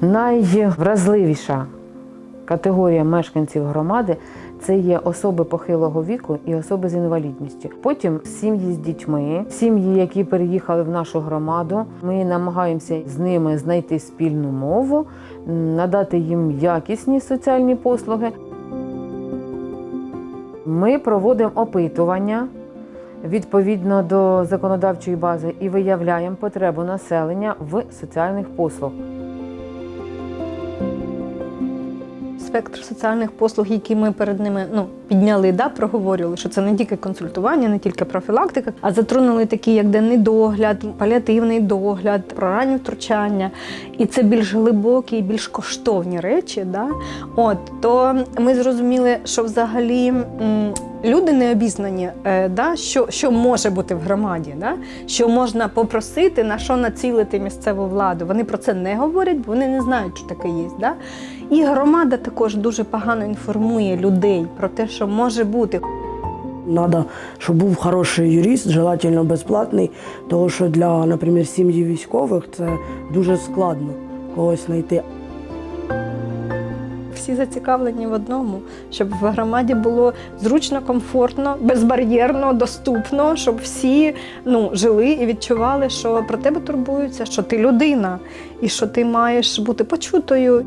Найвразливіша категорія мешканців громади це є особи похилого віку і особи з інвалідністю. Потім сім'ї з дітьми, сім'ї, які переїхали в нашу громаду. Ми намагаємося з ними знайти спільну мову, надати їм якісні соціальні послуги. Ми проводимо опитування відповідно до законодавчої бази і виявляємо потребу населення в соціальних послуг. Спектр соціальних послуг, які ми перед ними ну, підняли, да, проговорювали, що це не тільки консультування, не тільки профілактика, а затронули такі, як денний догляд, паліативний догляд, про раннє втручання. І це більш глибокі більш коштовні речі. Да? От, то ми зрозуміли, що взагалі. Люди не обізнані, е, да, що, що може бути в громаді, да, що можна попросити, на що націлити місцеву владу. Вони про це не говорять, бо вони не знають, що таке є. Да? І громада також дуже погано інформує людей про те, що може бути. Надо, щоб був хороший юрист, желательно безплатний, тому що для, наприклад, сім'ї військових це дуже складно когось знайти. Всі зацікавлені в одному, щоб в громаді було зручно, комфортно, безбар'єрно, доступно, щоб всі ну, жили і відчували, що про тебе турбуються, що ти людина і що ти маєш бути почутою.